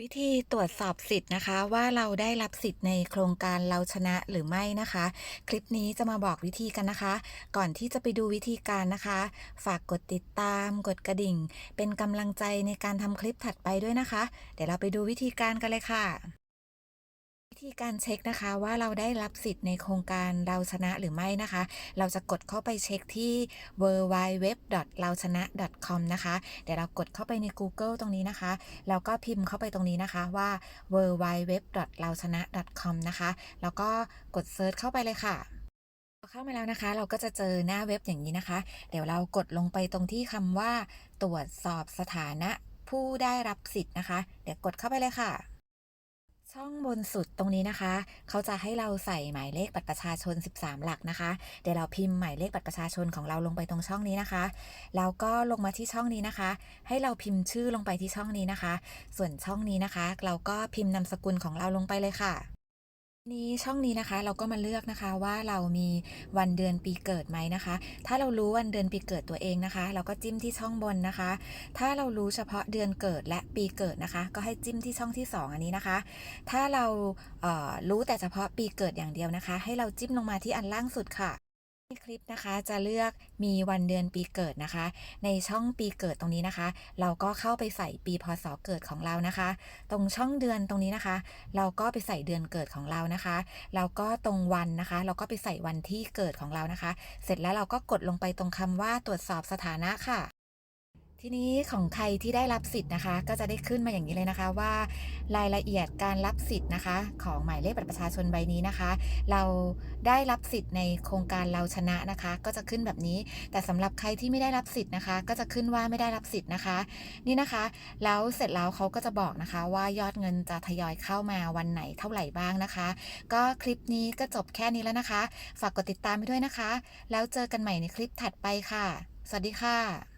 วิธีตรวจสอบสิทธิ์นะคะ ว่าเราได้รับสิทธิ์ในโครงการเราชนะหรือไม่นะคะ คลิปนี้จะมาบอกวิธีกันนะคะ ก่อนที่จะไปดูวิธีการนะคะ ฝากกดติดตาม กดกระดิ่ง เป็นกำลังใจในการทำคลิปถัดไปด้วยนะคะ เดี๋ยวเราไปดูวิธีการกันเลยค่ะ ธีการเช็คนะคะว่าเราได้รับสิทธิ์ในโครงการเราชนะหรือไม่นะคะ เราจะกดเข้าไปเช็คที่ w w w เราชนะ .com นะคะเดี๋ยวเรากดเข้าไปใน Google ตรงนี้นะคะ แล้วก็พิมพ์เข้าไปตรงนี้นะคะว่า w w w เราชนะ .com นะคะ แล้วก็กดเซิร์ชเข้าไปเลยค่ะเข้ามาแล้วนะคะ เราก็จะเจอหน้าเว็บอย่างนี้นะคะ เดี๋ยวเรากดลงไปตรงที่คำว่า ตรวจสอบสถานะผู้ได้รับสิทธิ์นะคะ เดี๋ยวกดเข้าไปเลยค่ะ ช่องบนสุดตรงนี้นะคะ เขาจะให้เราใส่หมายเลขบัตรประชาชน 13 หลักนะคะ เดี๋ยวเราพิมพ์หมายเลขบัตรประชาชนของเราลงไปตรงช่องนี้นะคะ แล้วก็ลงมาที่ช่องนี้นะคะ ให้เราพิมพ์ชื่อลงไปที่ช่องนี้นะคะ ส่วนช่องนี้นะคะ เราก็พิมพ์นามสกุลของเราลงไปเลยค่ะ นี้ช่องนี้นะคะเราก็มาเลือกนะคะว่าเรามีวันเดือนปีเกิดไหมนะคะ ถ้าเรารู้วันเดือนปีเกิดตัวเองนะคะ เราก็จิ้มที่ช่องบนนะคะ ถ้าเรารู้เฉพาะเดือนเกิดและปีเกิดนะคะ ก็ให้จิ้มที่ช่องที่ 2 อันนี้นะคะ ถ้าเราเอ่อรู้แต่เฉพาะปีเกิดอย่างเดียวนะคะ ให้เราจิ้มลงมาที่อันล่างสุดค่ะ คลิปนะคะจะเลือกมีวันเดือนปีเกิดนะคะ ในช่องปีเกิดตรงนี้นะคะ เราก็เข้าไปใส่ปีพศเกิดของเรานะคะ ตรงช่องเดือนตรงนี้นะคะ เราก็ไปใส่เดือนเกิดของเรานะคะแล้วก็ตรงวันนะคะ เราก็ไปใส่วันที่เกิดของเรานะคะ เสร็จแล้วเราก็กดลงไปตรงคำว่าตรวจสอบสถานะค่ะ ทีนี้ของใครที่ได้รับสิทธิ์นะคะ ก็จะได้ขึ้นมาอย่างนี้เลยนะคะว่ารายละเอียดการรับสิทธิ์นะคะ ของหมายเลขบัตรประชาชนใบนี้นะคะ เราได้รับสิทธิ์ในโครงการเราชนะนะคะ ก็จะขึ้นแบบนี้ แต่สำหรับใครที่ไม่ได้รับสิทธิ์นะคะ ก็จะขึ้นว่าไม่ได้รับสิทธิ์นะคะ นี่นะคะ แล้วเสร็จแล้วเขาก็จะบอกนะคะ ว่ายอดเงินจะทยอยเข้ามาวันไหนเท่าไหร่บ้างนะคะ ก็คลิปนี้ก็จบแค่นี้แล้วนะคะ ฝากกดติดตามไปด้วยนะคะ แล้วเจอกันใหม่ในคลิปถัดไปค่ะ สวัสดีค่ะ